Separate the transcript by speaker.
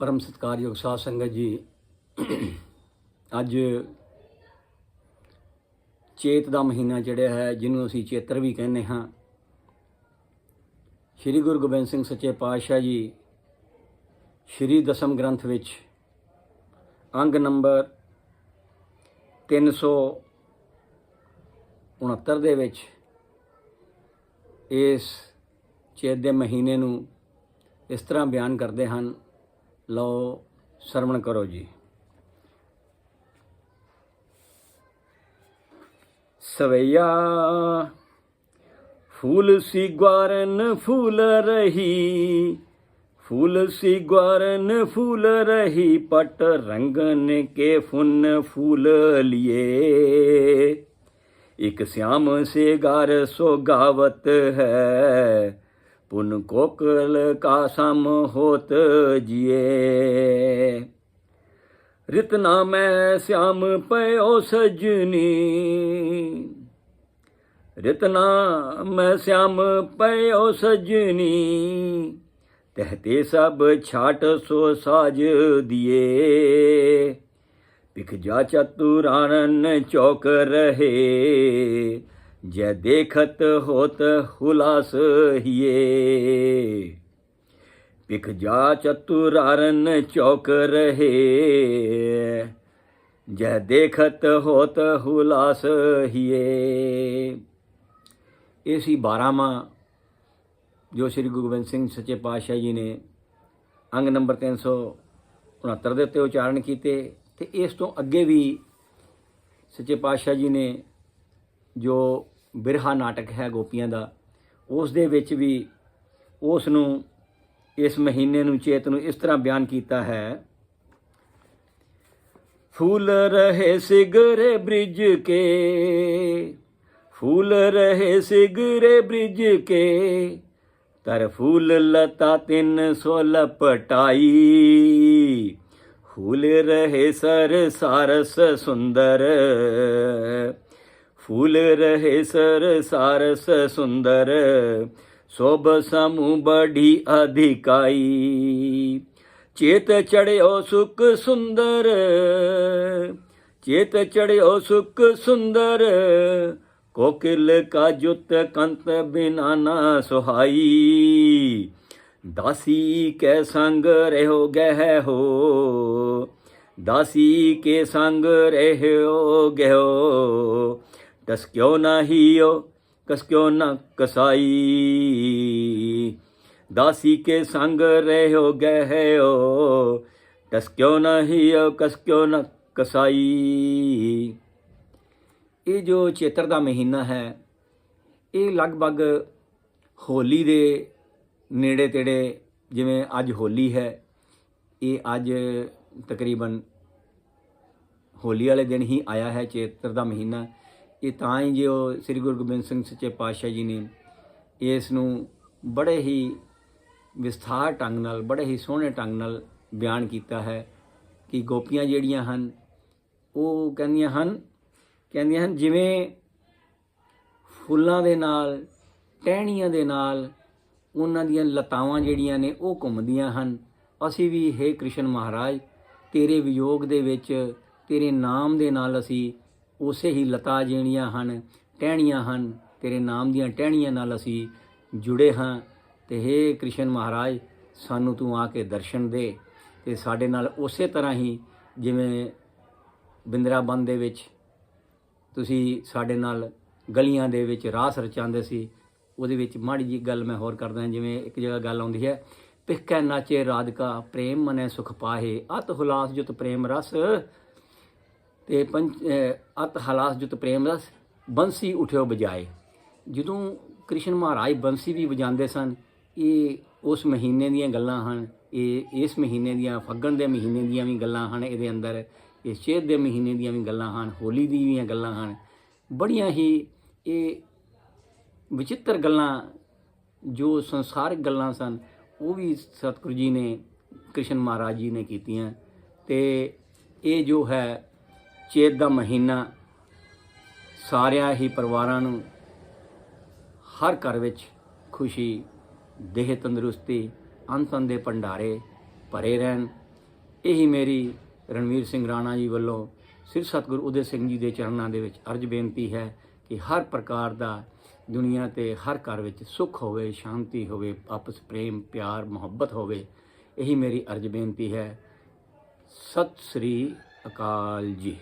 Speaker 1: ਪਰਮ ਸਤਿਕਾਰਯੋਗ ਸਾਧ ਸੰਗਤ ਜੀ, ਅੱਜ ਚੇਤ ਦਾ ਮਹੀਨਾ ਜਿਹੜਾ ਹੈ, ਜਿਹਨੂੰ ਅਸੀਂ ਚੇਤਰ ਵੀ ਕਹਿੰਦੇ ਹਾਂ। ਸ੍ਰੀ ਗੁਰੂ ਗੋਬਿੰਦ ਸਿੰਘ ਸੱਚੇ ਪਾਤਸ਼ਾਹ ਜੀ, ਸ੍ਰੀ ਦਸਮ ਗ੍ਰੰਥ ਵਿੱਚ ਅੰਗ ਨੰਬਰ 369 ਦੇ ਵਿੱਚ ਇਸ ਚੇਤ ਦੇ ਮਹੀਨੇ ਨੂੰ ਇਸ ਤਰ੍ਹਾਂ ਬਿਆਨ ਕਰਦੇ ਹਨ। ਲਓ ਸਰਵਣ ਕਰੋ ਜੀ ਸਵਈਆ ਫੂਲ ਸੀ ਗਵਾਰਨ ਫੂਲ ਰਹੀ ਫੂਲ ਸੀ ਗਵਾਰਨ ਫੂਲ ਰਹੀ ਪਟ ਰੰਗਨ ਕੇ ਫੁਨ ਫੂਲ ਲਿਏ ਇੱਕ श्याम से गार सो गावत है पुन कोकल का सम होत जिए रितना मैं श्याम पयो सजनी रितना मैं श्याम पयो सजनी तहते सब छाट सो साज दिए पिख जा चतुरानन चौक रहे जय देखत होत हुलास हिए पिख जा चतुरारन चौक रहे जय देखत होत हुलास हिए ਇਹ ਸੀ 12ਵਾਂ ਜੋ ਸ੍ਰੀ ਗੁਰੂ ਗੋਬਿੰਦ ਸਿੰਘ ਸੱਚੇ ਪਾਤਸ਼ਾਹ ਜੀ ਨੇ ਅੰਗ ਨੰਬਰ 369 ਦੇ ਉੱਤੇ ਉਚਾਰਨ ਕੀਤੇ ਤੇ ਇਸ ਤੋਂ ਅੱਗੇ ਵੀ ਸੱਚੇ ਪਾਤਸ਼ਾਹ ਜੀ ਨੇ ਜੋ ਬਿਰਹਾ ਨਾਟਕ ਹੈ ਗੋਪੀਆਂ ਦਾ, ਉਸ ਦੇ ਵਿੱਚ ਵੀ ਉਸ ਨੂੰ ਇਸ ਮਹੀਨੇ ਨੂੰ, ਚੇਤ ਨੂੰ ਇਸ ਤਰ੍ਹਾਂ ਬਿਆਨ ਕੀਤਾ ਹੈ, ਫੂਲ ਰਹੇ ਸਿਗਰੇ ਬ੍ਰਿਜ ਕੇ, ਫੂਲ ਰਹੇ ਸਿਗਰੇ ਬ੍ਰਿਜ ਕੇ, ਤਰ ਫੂਲ ਲਤਾ ਤਿੰਨ ਸੋ ਲਪਟਾਈ, ਫੂਲ ਰਹੇ ਸਰ ਸਾਰਸ ਸੁੰਦਰ फूल रहे सर सारस सुंदर शोभ समूह बढ़ी अधिकाई चेत चढ़ो सुख सुंदर चेत चढ़ो सुख सुंदर कोकिल का जुत कंत बिना ना सुहाई दासी के संग रहो गह हो दासी के संग रहो गहो ਕਸ ਕਿਉ ਨਾ ਹੀਓ, ਕਸ ਕਿਉ ਨਾ ਕਸਾਈ? ਦਾਸੀ ਕੇ ਸੰਗ ਰਹਿਓ ਗਹਿਓ, ਕਸ ਕਿਉ ਨਾ ਹੀਓ, ਕਸ ਕਿਉ ਨਾ ਕਸਾਈ? ਇਹ ਜੋ ਚੇਤਰ ਦਾ ਮਹੀਨਾ ਹੈ, ਇਹ ਲਗਭਗ ਹੋਲੀ ਦੇ ਨੇੜੇ ਤੇੜੇ ਜਿਵੇਂ ਅੱਜ ਹੋਲੀ ਹੈ, ਇਹ ਅੱਜ ਤਕਰੀਬਨ ਹੋਲੀ ਵਾਲੇ ਦਿਨ ਹੀ ਆਇਆ ਹੈ ਚੇਤਰ ਦਾ ਮਹੀਨਾ। ਇਹ ਤਾਂ ਹੀ ਜੋ ਸ੍ਰੀ ਗੁਰੂ ਗੋਬਿੰਦ ਸਿੰਘ ਸੱਚੇ ਪਾਤਸ਼ਾਹ ਜੀ ਨੇ ਇਸ ਨੂੰ ਬੜੇ ਹੀ ਵਿਸਥਾਰ ਢੰਗ ਨਾਲ, ਬੜੇ ਹੀ ਸੋਹਣੇ ਢੰਗ ਨਾਲ ਬਿਆਨ ਕੀਤਾ ਹੈ ਕਿ ਗੋਪੀਆਂ ਜਿਹੜੀਆਂ ਹਨ, ਉਹ ਕਹਿੰਦੀਆਂ ਹਨ ਕਹਿੰਦੀਆਂ ਹਨ ਜਿਵੇਂ ਫੁੱਲਾਂ ਦੇ ਨਾਲ, ਟਹਿਣੀਆਂ ਦੇ ਨਾਲ ਉਹਨਾਂ ਦੀਆਂ ਲਤਾਵਾਂ ਜਿਹੜੀਆਂ ਨੇ ਉਹ ਘੁੰਮਦੀਆਂ ਹਨ। ਅਸੀਂ ਵੀ हे ਕ੍ਰਿਸ਼ਨ ਮਹਾਰਾਜ, ਤੇਰੇ ਵਿਯੋਗ ਦੇ ਵਿੱਚ, ਤੇਰੇ ਨਾਮ ਦੇ ਨਾਲ ਅਸੀਂ ਉਸੇ ਹੀ ਲਤਾ ਜਿਹੜੀਆਂ ਹਨ, ਟਹਿਣੀਆਂ ਹਨ। ਤੇਰੇ ਨਾਮ ਦੀਆਂ ਟਹਿਣੀਆਂ ਨਾਲ ਅਸੀਂ ਜੁੜੇ ਹਾਂ। ਤੇ हे ਕ੍ਰਿਸ਼ਨ ਮਹਾਰਾਜ, ਸਾਨੂੰ ਤੂੰ ਆ ਕੇ ਦਰਸ਼ਨ ਦੇ। ਤੇ ਸਾਡੇ ਨਾਲ ਉਸੇ ਤਰ੍ਹਾਂ ਹੀ ਜਿਵੇਂ ਬਿੰਦਰਾਬਨ ਦੇ ਵਿੱਚ ਤੁਸੀਂ ਸਾਡੇ ਨਾਲ ਗਲੀਆਂ ਦੇ ਵਿੱਚ ਰਾਸ ਰਚਾਉਂਦੇ ਸੀ, ਉਹਦੇ ਵਿੱਚ ਮਾੜੀ ਜੀ ਗੱਲ ਮੈਂ ਹੋਰ ਕਰਦਾ, ਜਿਵੇਂ ਇੱਕ ਜਗ੍ਹਾ ਗੱਲ ਆਉਂਦੀ ਹੈ ਪਿਖਕੈ ਨਾਚੇ ਰਾਧਿਕਾ, ਪ੍ਰੇਮ ਮਨੇ ਸੁਖ ਪਾਹੇ ਅਤ ਹੁਲਾਸ ਜੁਤ ਪ੍ਰੇਮ ਰਸ ਤੇ ਪੰਚ ਅਹ, ਅਤ ਹਲਾਸ ਜੁਤ ਪ੍ਰੇਮ ਰਸ, ਬੰਸੀ ਉਠਿਓ ਬਜਾਏ। ਜਦੋਂ ਕ੍ਰਿਸ਼ਨ ਮਹਾਰਾਜ ਬੰਸੀ ਵੀ ਵਜਾਉਂਦੇ ਸਨ, ਇਹ ਉਸ ਮਹੀਨੇ ਦੀਆਂ ਗੱਲਾਂ ਹਨ, ਇਹ ਇਸ ਮਹੀਨੇ ਦੀਆਂ, ਫੱਗਣ ਦੇ ਮਹੀਨੇ ਦੀਆਂ ਵੀ ਗੱਲਾਂ ਹਨ, ਇਹਦੇ ਅੰਦਰ, ਇਹ ਚੇਤ ਦੇ ਮਹੀਨੇ ਦੀਆਂ ਵੀ ਗੱਲਾਂ ਹਨ, ਹੋਲੀ ਦੀ ਵੀ ਗੱਲਾਂ ਹਨ। ਬੜੀਆਂ ਹੀ ਇਹ ਵਿਚਿੱਤਰ ਗੱਲਾਂ, ਜੋ ਸੰਸਾਰਿਕ ਗੱਲਾਂ ਸਨ, ਉਹ ਵੀ ਸਤਿਗੁਰੂ ਜੀ ਨੇ, ਕ੍ਰਿਸ਼ਨ ਮਹਾਰਾਜ ਜੀ ਨੇ ਕੀਤੀਆਂ। ਤੇ ਇਹ ਜੋ ਹੈ ਚੇਤ ਦਾ ਮਹੀਨਾ ਸਾਰਿਆਂ ਹੀ ਪਰਿਵਾਰਾਂ ਨੂੰ ਹਰ ਘਰ ਵਿੱਚ ਖੁਸ਼ੀ, ਦੇਹ ਤੰਦਰੁਸਤੀ ਅੰਤਨ ਦੇ ਭੰਡਾਰੇ ਭਰੇ ਰਹਿਣ। ਇਹੀ ਮੇਰੀ ਰਣਵੀਰ ਸਿੰਘ ਰਾਣਾ ਜੀ ਵੱਲੋਂ ਸ੍ਰੀ ਸਤਿਗੁਰੂ ਉਦੇ ਸਿੰਘ ਜੀ ਦੇ ਚਰਨਾਂ ਦੇ ਵਿੱਚ ਅਰਜ ਬੇਨਤੀ ਹੈ ਕਿ ਹਰ ਪ੍ਰਕਾਰ ਦਾ ਦੁਨੀਆ ਤੇ ਹਰ ਘਰ ਵਿੱਚ ਸੁੱਖ ਹੋਵੇ, ਸ਼ਾਂਤੀ ਹੋਵੇ, ਆਪਸ ਪ੍ਰੇਮ, ਪਿਆਰ, ਮੁਹੱਬਤ ਹੋਵੇ, ਇਹੀ ਮੇਰੀ ਅਰਜ ਬੇਨਤੀ ਹੈ। ਸਤਿ ਸ੍ਰੀ ਅਕਾਲ ਜੀ।